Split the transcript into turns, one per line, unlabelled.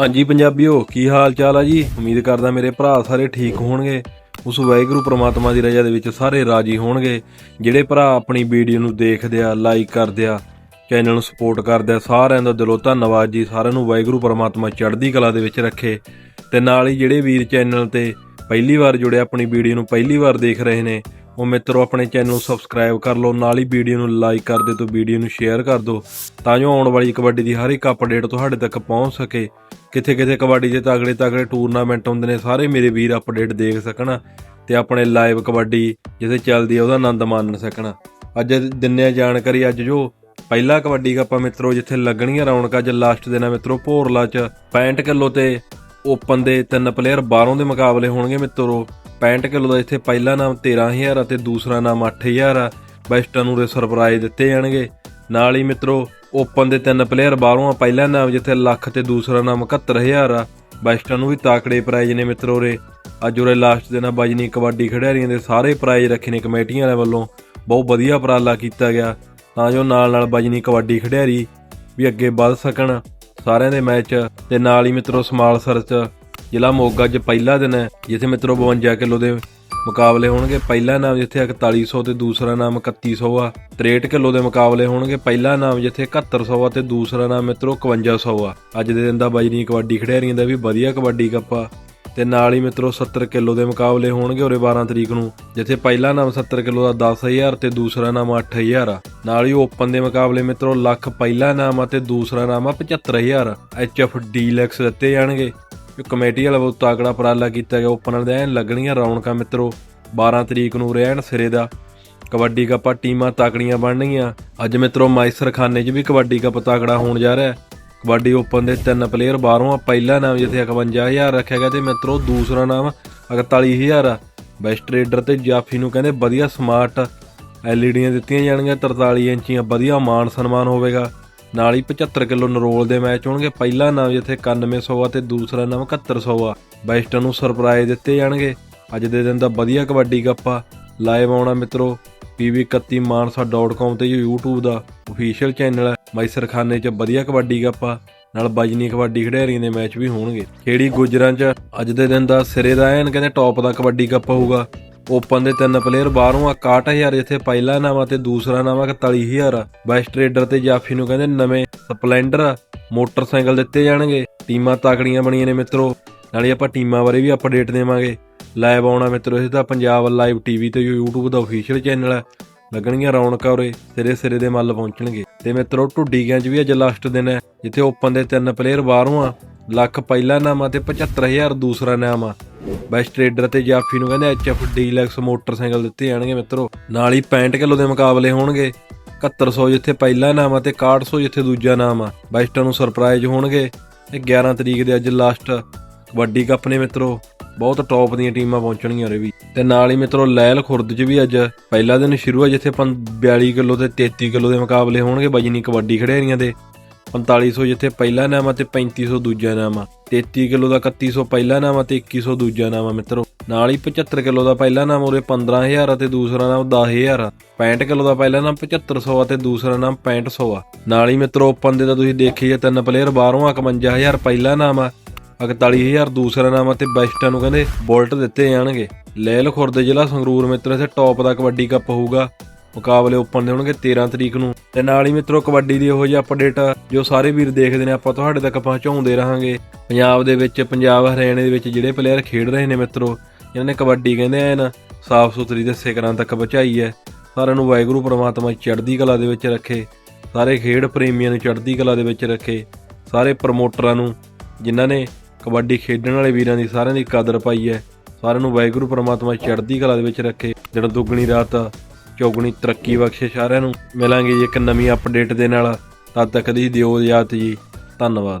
ਹਾਂਜੀ ਪੰਜਾਬੀਓ, ਕੀ ਹਾਲ ਚਾਲ ਆ ਜੀ? ਉਮੀਦ ਕਰਦਾ ਮੇਰੇ ਭਰਾ ਸਾਰੇ ਠੀਕ ਹੋਣਗੇ। ਉਸ ਵਾਹਿਗੁਰੂ ਪ੍ਰਮਾਤਮਾ ਦੀ ਰਜ਼ਾ ਦੇ ਵਿੱਚ ਸਾਰੇ ਰਾਜੀ ਹੋਣਗੇ। ਜਿਹੜੇ ਭਰਾ ਆਪਣੀ ਵੀਡੀਓ ਨੂੰ ਦੇਖਦੇ ਆ ਲਾਈਕ ਕਰਦੇ ਆ, ਚੈਨਲ ਨੂੰ ਸਪੋਰਟ ਕਰਦੇ ਆ, ਸਾਰਿਆਂ ਦਾ ਦਿਲੋਂ ਧੰਨਵਾਦ ਜੀ। ਸਾਰਿਆਂ ਨੂੰ ਵਾਹਿਗੁਰੂ ਪ੍ਰਮਾਤਮਾ ਚੜ੍ਹਦੀ ਕਲਾ ਦੇ ਵਿੱਚ ਰੱਖੇ। ਤੇ ਨਾਲ ਹੀ ਜਿਹੜੇ ਵੀਰ ਚੈਨਲ ਤੇ ਪਹਿਲੀ ਵਾਰ ਜੁੜੇ, ਆਪਣੀ ਵੀਡੀਓ ਨੂੰ ਪਹਿਲੀ ਵਾਰ ਦੇਖ ਰਹੇ ਨੇ ਉਹ ਮਿੱਤਰੋ, ਆਪਣੇ ਚੈਨਲ ਨੂੰ ਸਬਸਕ੍ਰਾਈਬ ਕਰ ਲਓ, ਨਾਲ ਹੀ ਵੀਡੀਓ ਨੂੰ ਲਾਈਕ ਕਰ ਦਿਓ ਤੇ ਵੀਡੀਓ ਨੂੰ ਸ਼ੇਅਰ ਕਰ ਦਿਓ, ਤਾਂ ਜੋ ਆਉਣ ਵਾਲੀ ਕਬੱਡੀ ਦੀ ਹਰ ਇੱਕ ਅਪਡੇਟ ਤੁਹਾਡੇ ਤੱਕ ਪਹੁੰਚ ਸਕੇ। ਕਿੱਥੇ ਕਿੱਥੇ ਕਬੱਡੀ ਦੇ ਤਗੜੇ ਤਗੜੇ ਟੂਰਨਾਮੈਂਟ ਹੁੰਦੇ ਨੇ, ਸਾਰੇ ਮੇਰੇ ਵੀਰ ਅਪਡੇਟ ਦੇਖ ਸਕਣ ਤੇ ਆਪਣੇ ਲਾਈਵ ਕਬੱਡੀ ਜਿੱਥੇ ਚੱਲਦੀ ਆ, ਉਹਦਾ ਆਨੰਦ ਮਾਣ ਸਕਣ। ਅੱਜ ਦਿੰਨੇ ਆ ਜਾਣਕਾਰੀ, ਅੱਜ ਜੋ ਪਹਿਲਾ ਕਬੱਡੀ ਕੱਪਾ ਮਿੱਤਰੋ, ਜਿੱਥੇ ਲੱਗਣੀਆਂ ਰੌਣਕਾਂ, ਅੱਜ ਲਾਸਟ ਦਿਨ ਆ ਮਿੱਤਰੋ, ਭੋਰਲਾ ਚ 65 ਕਿਲੋ ਤੇ ਓਪਨ ਦੇ ਤਿੰਨ ਪਲੇਅਰ ਬਾਹਰੋਂ ਦੇ ਮੁਕਾਬਲੇ ਹੋਣਗੇ ਮਿੱਤਰੋ। 65 ਕਿਲੋ ਦਾ ਇੱਥੇ ਪਹਿਲਾ ਨਾਮ 13000 ਆ ਤੇ ਦੂਸਰਾ ਨਾਮ 8000 ਆ। ਬੈਸਟਾਂ ਨੂੰ ਦੇ ਸਰਪ੍ਰਾਈਜ਼ ਦਿੱਤੇ ਜਾਣਗੇ। ਨਾਲ ਹੀ ਮਿੱਤਰੋ ਓਪਨ ਦੇ ਤਿੰਨ ਪਲੇਅਰ ਬਾਹਰੋਂ ਆ। ਪਹਿਲਾ ਨਾਮ ਜਿੱਥੇ ਲੱਖ ਤੇ ਦੂਸਰਾ ਨਾਮ 71000 ਆ। ਬੈਸਟਾਂ ਨੂੰ ਵੀ ਤਾਕੜੇ ਪ੍ਰਾਈਜ਼ ਨੇ ਮਿੱਤਰੋ ਰੇ। ਅੱਜ ਉਰੇ ਲਾਸਟ ਦਿਨ ਆ ਬਾਜਨੀ ਕਬੱਡੀ ਖਿਡਾਰੀਆਂ ਦੇ ਸਾਰੇ ਪ੍ਰਾਈਜ਼ ਰੱਖੇ ਨੇ ਕਮੇਟੀਆਂ ਵਾਲਿਆਂ ਵੱਲੋਂ। ਬਹੁਤ ਵਧੀਆ ਉਪਰਾਲਾ ਕੀਤਾ ਗਿਆ। ਤਾਂ ਜੋ ਨਾਲ ਨਾਲ ਬਜਨੀ ਕਬੱਡੀ ਖਿਡਾਰੀ ਵੀ ਅੱਗੇ ਵੱਧ ਸਕਣ। ਸਾਰਿਆਂ ਦੇ ਮੈਚ ਤੇ ਨਾਲ ਹੀ ਮਿੱਤਰੋ ਸਮਾਲ ਸਰਚ ਜ਼ਿਲ੍ਹਾ ਮੋਗਾ 'ਚ ਪਹਿਲਾ ਦਿਨ ਹੈ, ਜਿੱਥੇ ਮਿੱਤਰੋ 52 ਕਿਲੋ ਦੇ ਮੁਕਾਬਲੇ ਹੋਣਗੇ। ਪਹਿਲਾ ਨਾਮ ਜਿੱਥੇ 4100 ਤੇ ਦੂਸਰਾ ਨਾਮ 3100 ਆ 63 ਕਿਲੋ ਦੇ ਮੁਕਾਬਲੇ ਹੋਣਗੇ। ਪਹਿਲਾ ਨਾਮ ਜਿੱਥੇ 7100 ਆ ਤੇ ਦੂਸਰਾ ਨਾਮ ਮਿੱਤਰੋ 5100 ਆ। ਅੱਜ ਦੇ ਦਿਨ ਦਾ ਬਾਜਨੀ ਕਬੱਡੀ ਖਿਡਾਰੀਆਂ ਦਾ ਵੀ ਵਧੀਆ ਕਬੱਡੀ ਕੱਪ ਆ। ਤੇ ਨਾਲ ਹੀ ਮਿੱਤਰੋ 70 ਕਿਲੋ ਦੇ ਮੁਕਾਬਲੇ ਹੋਣਗੇ ਉਰੇ 12 ਤਰੀਕ ਨੂੰ, ਜਿੱਥੇ ਪਹਿਲਾ ਨਾਮ 70 ਕਿਲੋ ਦਾ 10000 ਤੇ ਦੂਸਰਾ ਨਾਮ 8000 ਆ। ਨਾਲ ਹੀ ਓਪਨ ਦੇ ਮੁਕਾਬਲੇ ਮਿੱਤਰੋ ਲੱਖ ਪਹਿਲਾ ਨਾਮ ਆ ਤੇ ਦੂਸਰਾ ਨਾਮ ਆ 75000 ਐਚਐਫ ਡੀਲੈਕਸ ਦਿੱਤੇ ਜਾਣਗੇ। ਜੋ ਕਮੇਟੀ ਵਾਲਾ ਬਹੁਤ ਤਾਕੜਾ ਉਪਰਾਲਾ ਕੀਤਾ ਗਿਆ ਓਪਨਰ ਦੇ ਐਨ ਲੱਗਣੀਆਂ ਰੌਣਕਾਂ ਮਿੱਤਰੋ 12 ਤਰੀਕ ਨੂੰ ਰਹਿਣ ਸਿਰੇ ਦਾ ਕਬੱਡੀ ਕੱਪਾ ਟੀਮਾਂ ਤਾਕੜੀਆਂ ਬਣਨਗੀਆਂ ਅੱਜ ਮਿੱਤਰੋ ਮਾਈਸਰ ਖਾਨੇ 'ਚ ਵੀ ਕਬੱਡੀ ਕੱਪ ਤਾਕੜਾ ਹੋਣ ਜਾ ਰਿਹਾ। ਹੈ ਕਬੱਡੀ ਓਪਨ ਦੇ ਤਿੰਨ ਪਲੇਅਰ ਬਾਹਰੋਂ ਆ, ਪਹਿਲਾ ਨਾਮ ਜਿੱਥੇ 51000 ਰੱਖਿਆ ਗਿਆ ਤੇ ਮਿੱਤਰੋ, ਦੂਸਰਾ ਨਾਮ 41000 ਆ। ਬੈਸਟ ਰੇਡਰ ਤੇ ਜਾਫੀ ਨੂੰ ਕਹਿੰਦੇ ਵਧੀਆ ਸਮਾਰਟ ਐਲਈਡੀਆਂ ਦਿੱਤੀਆਂ ਜਾਣਗੀਆਂ 43 ਇੰਚੀਆਂ ਵਧੀਆ ਮਾਨ ਸਨਮਾਨ ਹੋਵੇਗਾ। ਨਾਲ ਹੀ 75 ਕਿਲੋ ਨਰੋਲ ਦੇ ਮੈਚ ਹੋਣਗੇ। ਪਹਿਲਾ ਨਾਮ ਜਿੱਥੇ 9100 ਆ ਤੇ ਦੂਸਰਾ ਨਾਮ 7100 ਆ। ਬੈਸਟਾਂ ਨੂੰ ਸਰਪ੍ਰਾਈਜ਼ ਦਿੱਤੇ ਜਾਣਗੇ। ਅੱਜ ਦੇ ਦਿਨ ਦਾ ਵਧੀਆ ਕਬੱਡੀ ਕੱਪਾ ਲਾਈਵ ਆਉਣਾ ਮਿੱਤਰੋ pv31mansa.com ਤੇ ਜੋ YouTube ਦਾ ਅਫੀਸ਼ੀਅਲ ਚੈਨਲ ਹੈ ਮੈਸਰ ਖਾਨੇ 'ਚ ਵਧੀਆ ਕਬੱਡੀ ਕੱਪਾ ਨਾਲ ਬਜਨੀ ਕਬੱਡੀ ਖਿਡਾਰੀਆਂ ਦੇ ਮੈਚ ਵੀ ਹੋਣਗੇ। ਖੇੜੀ ਗੁਜਰਾਂ 'ਚ ਅੱਜ ਦੇ ਦਿਨ ਦਾ ਸਿਰੇ ਦਾ ਐਨ, ਕਹਿੰਦੇ ਟੌਪ ਦਾ ਕਬੱਡੀ ਕੱਪ ਹੋਊਗਾ। ਓਪਨ ਦੇ ਤਿੰਨ ਪਲੇਅਰ ਬਾਹਰੋਂ ਆ 61000 ਜਿੱਥੇ ਪਹਿਲਾ ਨਾਮ ਤੇ ਦੂਸਰਾ ਨਾਮ ਆ 41000 ਆ ਬੈਸਟ ਤੇ ਜਾਫੀ ਨੂੰ ਕਹਿੰਦੇ ਨਵੇਂ ਸਪਲੈਂਡਰ ਮੋਟਰਸਾਈਕਲ ਦਿੱਤੇ ਜਾਣਗੇ। ਟੀਮਾਂ ਤਾਕੜੀਆਂ ਬਣੀਆਂ ਨੇ ਮਿੱਤਰੋ। ਨਾਲੇ ਆਪਾਂ ਟੀਮਾਂ ਬਾਰੇ ਵੀ ਅਪਡੇਟ ਦੇਵਾਂਗੇ। ਲਾਈਵ ਆਉਣਾ ਮਿੱਤਰੋ ਇਸ ਦਾ ਪੰਜਾਬ ਲਾਈਵ ਟੀਵੀ ਤੇ YouTube ਦਾ ਅਫੀਸ਼ੀਅਲ ਚੈਨਲ ਹੈ ਲੱਗਣਗੀਆਂ ਰੌਣਕਾਂ ਉਰੇ, ਸਿਰੇ ਸਿਰੇ ਦੇ ਮੱਲ ਪਹੁੰਚਣਗੇ। ਤੇ ਮਿੱਤਰੋ, ਢੁੱਡੀਆਂ 'ਚ ਵੀ ਅੱਜ ਲਾਸਟ ਦਿਨ ਹੈ, ਜਿੱਥੇ ਓਪਨ ਦੇ ਤਿੰਨ ਪਲੇਅਰ ਬਾਹਰੋਂ ਆ। ਲੱਖ ਪਹਿਲਾ ਨਾਮ ਆ ਤੇ 75000 ਦੂਸਰਾ ਨਾਮ ਆ। ਬੈਸਟ ਰੇਡਰ ਤੇ ਜਾਫੀ ਨੂੰ ਕਹਿੰਦੇ ਐਚਐਫ ਡੀਲੈਕਸ ਮੋਟਰਸਾਈਕਲ ਦਿੱਤੇ ਜਾਣਗੇ ਮਿੱਤਰੋ। ਨਾਲ ਹੀ 65 ਕਿਲੋ ਦੇ ਮੁਕਾਬਲੇ ਹੋਣਗੇ। 7100 ਜਿੱਥੇ ਪਹਿਲਾ ਨਾਮ ਆ ਤੇ 6100 ਜਿੱਥੇ ਦੂਜਾ ਨਾਮ ਆ। ਬੈਸਟਾਂ ਨੂੰ ਸਰਪ੍ਰਾਈਜ਼ ਹੋਣਗੇ। ਤੇ 11 ਤਰੀਕ ਦੇ ਅੱਜ ਲਾਸਟ ਕਬੱਡੀ ਕੱਪ ਨੇ ਮਿੱਤਰੋ। ਬਹੁਤ ਟੌਪ ਦੀਆਂ ਟੀਮਾਂ ਪਹੁੰਚਣਗੀਆਂ ਉਰੇ ਵੀ। ਤੇ ਨਾਲ ਹੀ ਮਿੱਤਰੋ ਲੈਲ ਖੁਰਦ 'ਚ ਵੀ ਅੱਜ ਪਹਿਲਾ ਦਿਨ ਸ਼ੁਰੂ ਹੈ ਜਿੱਥੇ 42 ਕਿਲੋ ਤੇ 33 ਕਿਲੋ ਦੇ ਮੁਕਾਬਲੇ ਹੋਣਗੇ। ਬਜਨੀ ਕਬੱਡੀ ਖਿਡਾਰੀਆਂ ਦੇ। 4500 ਜਿੱਥੇ ਪਹਿਲਾ ਨਾਮ ਆ ਤੇ 3500 ਦੂਜਾ ਨਾਮ ਆ। 33 ਕਿਲੋ ਦਾ 3100 ਪਹਿਲਾ ਨਾਮ ਆ ਤੇ 2100 ਦੂਜਾ ਨਾਮ ਆ ਮਿੱਤਰੋ। ਨਾਲ ਹੀ 75 ਕਿਲੋ ਦਾ ਪਹਿਲਾ ਨਾਮ ਉਰੇ 15000 ਆ ਤੇ ਦੂਸਰਾ ਨਾਮ 10000 ਆ। 65 ਕਿਲੋ ਦਾ ਪਹਿਲਾ ਨਾਮ 7500 ਆ ਤੇ ਦੂਸਰਾ ਨਾਮ 6500 ਆ। ਨਾਲ ਹੀ ਮਿੱਤਰੋ, ਓਪਨ ਦੇ ਤਾਂ ਤੁਸੀਂ ਦੇਖੀਏ ਤਿੰਨ ਪਲੇਅਰ ਬਾਹਰੋਂ ਆ 51000 ਪਹਿਲਾ ਨਾਮ ਆ 41000 ਦੂਸਰਾ ਨਾਮ ਆ ਤੇ ਬੈਸਟਾਂ ਨੂੰ ਕਹਿੰਦੇ ਬੁਲਟ ਦਿੱਤੇ ਜਾਣਗੇ। ਲੈਲ ਖੁਰਦ ਜ਼ਿਲ੍ਹਾ ਸੰਗਰੂਰ ਮਿੱਤਰੋ, ਇੱਥੇ ਟੌਪ ਦਾ ਕਬੱਡੀ ਕੱਪ ਹੋਊਗਾ। ਮੁਕਾਬਲੇ ਓਪਨ ਦੇ ਹੋਣਗੇ 13 ਤਰੀਕ ਨੂੰ। ਤੇ ਨਾਲ ਹੀ ਮਿੱਤਰੋ, ਕਬੱਡੀ ਦੀ ਇਹੋ ਜਿਹੀ ਅਪਡੇਟ ਜੋ ਸਾਰੇ ਵੀਰ ਦੇਖਦੇ ਨੇ, ਆਪਾਂ ਤੁਹਾਡੇ ਤੱਕ ਪਹੁੰਚਾਉਂਦੇ ਰਹਾਂਗੇ। ਪੰਜਾਬ ਦੇ ਵਿੱਚ, ਪੰਜਾਬ ਹਰਿਆਣੇ ਦੇ ਵਿੱਚ ਜਿਹੜੇ ਪਲੇਅਰ ਖੇਡ ਰਹੇ ਨੇ ਮਿੱਤਰੋ ਇਹਨਾਂ ਨੇ ਕਬੱਡੀ ਕਹਿੰਦੇ ਆ ਐਨ ਸਾਫ਼ ਸੁਥਰੀ ਦੇ ਸਿਖਰਾਂ ਤੱਕ ਪਹੁੰਚਾਈ ਹੈ। ਸਾਰਿਆਂ ਨੂੰ ਵਾਹਿਗੁਰੂ, ਪ੍ਰਮਾਤਮਾ ਚੜ੍ਹਦੀ ਕਲਾ ਦੇ ਵਿੱਚ ਰੱਖੇ। ਸਾਰੇ ਖੇਡ ਪ੍ਰੇਮੀਆਂ ਨੂੰ ਚੜ੍ਹਦੀ ਕਲਾ ਦੇ ਵਿੱਚ ਰੱਖੇ। ਸਾਰੇ ਪ੍ਰਮੋਟਰਾਂ ਨੂੰ, ਜਿਨ੍ਹਾਂ ਨੇ ਕਬੱਡੀ ਖੇਡਣ ਵਾਲੇ ਵੀਰਾਂ ਦੀ ਸਾਰਿਆਂ ਦੀ ਕਦਰ ਪਾਈ ਹੈ, ਸਾਰਿਆਂ ਨੂੰ ਵਾਹਿਗੁਰੂ, ਪ੍ਰਮਾਤਮਾ ਚੜ੍ਹਦੀ ਕਲਾ ਦੇ ਵਿੱਚ ਰੱਖੇ। ਦਿਨ ਦੁੱਗਣੀ ਰਾਤ ਚੌਗੁਣੀ ਤਰੱਕੀ ਬਖਸ਼ੇ ਸਾਰਿਆਂ ਨੂੰ। ਮਿਲਾਂਗੇ ਜੀ ਇੱਕ ਨਵੀਂ ਅਪਡੇਟ ਦੇ ਨਾਲ। ਤਦ ਤੱਕ ਦੀ ਦਿਓ ਇਜਾਜ਼ਤ ਜੀ। ਧੰਨਵਾਦ।